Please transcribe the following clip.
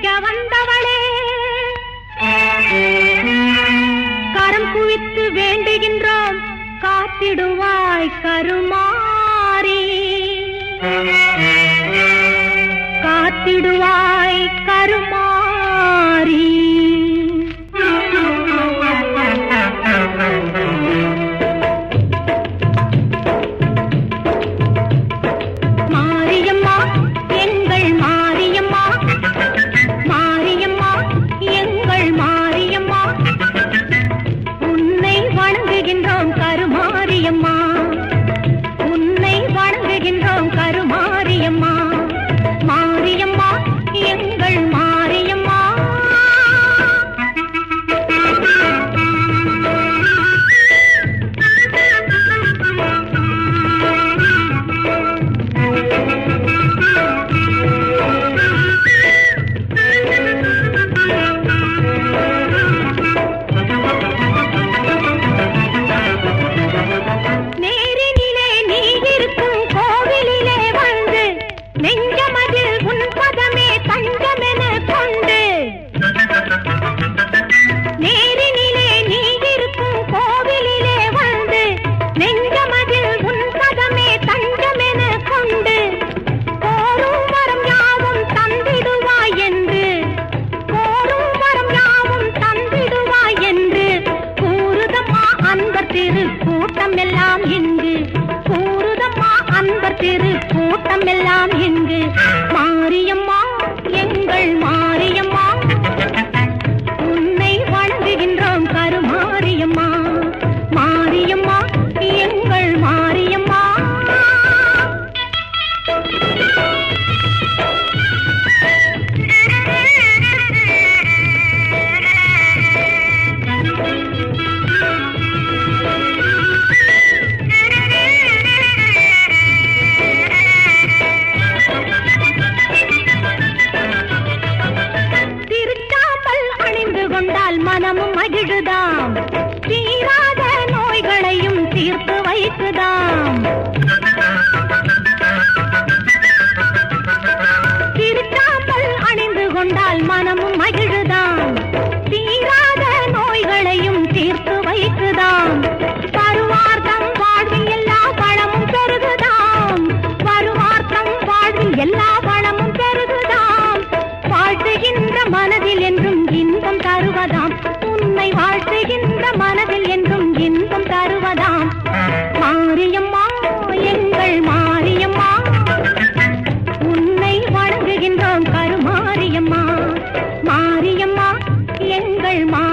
வைக்க வந்தவளே. கரம் குவித்து வேண்டுகின்றோம் காத்திடுவாய் கருமாறி. காத்திடுவாய் கருமாறி. வணங்குகின்றோம் கருமாரியம்மா. எல்லாம் இங்கு கூறுதம்மா அன்பர் திரு கூட்டம் எல்லாம் இங்கு கொண்டால் மகிழுதாம் தீராத நோய்களையும் தீர்த்து வைக்குதாம் திருத்தாமல் அணிந்து கொண்டால் மனமும் மகிழுதாம் தீராத நோய்களையும் தீர்த்து வைக்குதாம் பருவார்த்தம் வாழ்வில் எல்லா பழமும் பெருகுதாம். பருவார்த்தம் வாழ்வில் எல்லா எங்கள் மாரியம்மா